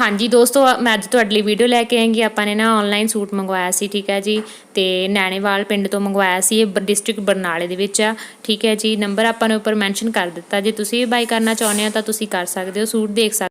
ਹਾਂਜੀ ਦੋਸਤੋ, ਮੈਂ ਅੱਜ ਤੁਹਾਡੇ ਲਈ ਵੀਡੀਓ ਲੈ ਕੇ ਆਏਗੀ। ਆਪਾਂ ਨੇ ਨਾ ਆਨਲਾਈਨ ਸੂਟ ਮੰਗਵਾਇਆ ਸੀ, ਠੀਕ ਹੈ ਜੀ। ਤੇ ਨੈਣੇਵਾਲ ਪਿੰਡ ਤੋਂ ਮੰਗਵਾਇਆ ਸੀ, ਇਹ ਡਿਸਟ੍ਰਿਕਟ ਬਰਨਾਲੇ ਦੇ ਵਿੱਚ ਆ, ਠੀਕ ਹੈ ਜੀ। ਨੰਬਰ ਆਪਾਂ ਨੇ ਉੱਪਰ ਮੈਂਸ਼ਨ ਕਰ ਦਿੱਤਾ। ਜੇ ਤੁਸੀਂ ਵੀ ਬਾਈ ਕਰਨਾ ਚਾਹੁੰਦੇ ਹੋ ਤਾਂ ਤੁਸੀਂ ਕਰ ਸਕਦੇ ਹੋ ਸੂਟ ਦੇਖ ਸਕਦੇ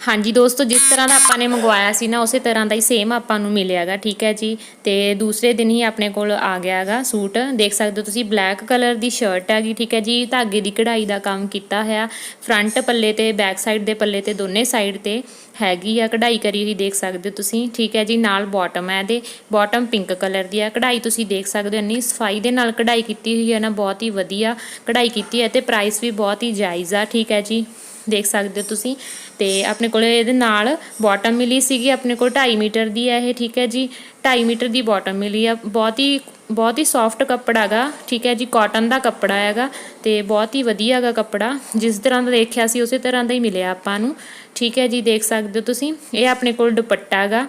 ਹਾਂਜੀ ਦੋਸਤੋ, ਜਿਸ ਤਰ੍ਹਾਂ ਦਾ ਆਪਾਂ ਨੇ ਮੰਗਵਾਇਆ ਸੀ ਨਾ, ਉਸੇ ਤਰ੍ਹਾਂ ਦਾ ਹੀ ਸੇਮ ਆਪਾਂ ਨੂੰ ਮਿਲਿਆਗਾ ਠੀਕ ਹੈ ਜੀ? ਤੇ ਦੂਸਰੇ ਦਿਨ ਹੀ ਆਪਣੇ ਕੋਲ ਆ ਗਿਆ ਹੈਗਾ ਸੂਟ। ਦੇਖ ਸਕਦੇ ਹੋ ਤੁਸੀਂ ਬਲੈਕ ਕਲਰ ਦੀ ਸ਼ਰਟ ਹੈਗੀ, ਠੀਕ ਹੈ ਜੀ? ਧਾਗੇ ਦੀ ਕਢਾਈ ਦਾ ਕੰਮ ਕੀਤਾ ਹੋਇਆ। ਫਰੰਟ ਪੱਲੇ ਤੇ ਬੈਕ ਸਾਈਡ ਦੇ ਪੱਲੇ ਤੇ ਦੋਨੇ ਸਾਈਡ ਤੇ ਹੈਗੀ ਆ ਕਢਾਈ ਕਰੀ ਹੋਈ, ਦੇਖ ਸਕਦੇ ਹੋ ਤੁਸੀਂ, ਠੀਕ ਹੈ ਜੀ? ਨਾਲ ਬਾਟਮ ਹੈ ਇਹਦੇ। ਬਾਟਮ ਪਿੰਕ ਕਲਰ ਦੀ ਆ ਕਢਾਈ, ਤੁਸੀਂ ਦੇਖ ਸਕਦੇ ਹੋ, ਇੰਨੀ ਸਫ਼ਾਈ ਦੇ ਨਾਲ ਕਢਾਈ ਕੀਤੀ ਹੋਈ ਹੈ ਨਾ, ਬਹੁਤ ਹੀ ਵਧੀਆ ਕਢਾਈ ਕੀਤੀ ਹੈ ਤੇ ਪ੍ਰਾਈਸ ਵੀ ਬਹੁਤ ਹੀ ਜਾਇਜ਼ ਆ, ਠੀਕ ਹੈ ਜੀ? ਦੇਖ ਸਕਦੇ ਹੋ ਤੁਸੀਂ। ਤੇ ਆਪਣੇ ਕੋਲ ਇਹਦੇ ਨਾਲ ਬਾਟਮ ਮਿਲੀ ਸੀਗੀ, ਆਪਣੇ ਕੋਲ 2.5 ਮੀਟਰ ਦੀ ਹੈ ਇਹ, ਠੀਕ ਹੈ ਜੀ। 2.5 ਮੀਟਰ ਦੀ ਬਾਟਮ ਮਿਲੀ ਆ। ਬਹੁਤ ਹੀ ਬਹੁਤ ਹੀ ਸੌਫਟ ਕੱਪੜਾ ਹੈਗਾ ਠੀਕ ਹੈ ਜੀ। ਕਾਟਨ ਦਾ ਕੱਪੜਾ ਹੈਗਾ ਤੇ ਬਹੁਤ ਹੀ ਵਧੀਆ ਹੈਗਾ ਕੱਪੜਾ। ਜਿਸ ਤਰ੍ਹਾਂ ਦਾ ਦੇਖਿਆ ਸੀ, ਉਸੇ ਤਰ੍ਹਾਂ ਦਾ ਹੀ ਮਿਲਿਆ ਆਪਾਂ ਨੂੰ। ਠੀਕ ਹੈ ਜੀ, ਦੇਖ ਸਕਦੇ ਹੋ ਤੁਸੀਂ। ਇਹ ਆਪਣੇ ਕੋਲ ਦੁਪੱਟਾ ਹੈਗਾ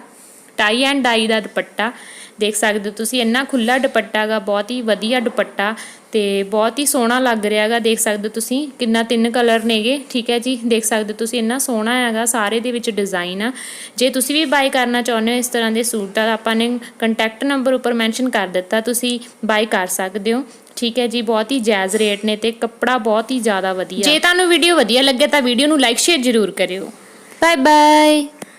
ਟਾਈ ਐਂਡ ਡਾਈ ਦਾ ਦੁਪੱਟਾ। ਦੇਖ ਸਕਦੇ ਹੋ ਤੁਸੀਂ, ਇੰਨਾ ਖੁੱਲਾ ਦੁਪੱਟਾ ਹੈਗਾ ਬਹੁਤ ਹੀ ਵਧੀਆ ਦੁਪੱਟਾ ਤੇ ਬਹੁਤ ਹੀ ਸੋਹਣਾ ਲੱਗ ਰਿਹਾ ਹੈਗਾ ਦੇਖ ਸਕਦੇ ਹੋ ਤੁਸੀਂ, ਕਿੰਨਾ ਤਿੰਨ ਕਲਰ ਨੇਗੇ, ਠੀਕ ਹੈ ਜੀ? ਦੇਖ ਸਕਦੇ ਹੋ ਤੁਸੀਂ, ਇੰਨਾ ਸੋਹਣਾ ਹੈਗਾ, ਸਾਰੇ ਦੇ ਵਿੱਚ ਡਿਜ਼ਾਈਨ ਆ। ਜੇ ਤੁਸੀਂ ਵੀ ਬਾਈ ਕਰਨਾ ਚਾਹੁੰਦੇ ਹੋ ਇਸ ਤਰ੍ਹਾਂ ਦੇ ਸੂਟ ਦਾ ਆਪਾਂ ਨੇ ਕੰਟੈਕਟ ਨੰਬਰ ਉੱਪਰ ਮੈਂਸ਼ਨ ਕਰ ਦਿੱਤਾ, ਤੁਸੀਂ ਬਾਈ ਕਰ ਸਕਦੇ ਹੋ। ਠੀਕ ਹੈ ਜੀ, ਬਹੁਤ ਹੀ ਜਾਇਜ਼ ਰੇਟ ਨੇ ਤੇ ਕੱਪੜਾ ਬਹੁਤ ਹੀ ਜ਼ਿਆਦਾ ਵਧੀਆ। ਜੇ ਤੁਹਾਨੂੰ ਵੀਡੀਓ ਵਧੀਆ ਲੱਗੇ, ਤਾਂ ਵੀਡੀਓ ਨੂੰ ਲਾਈਕ, ਸ਼ੇਅਰ ਜ਼ਰੂਰ ਕਰਿਓ। Bye bye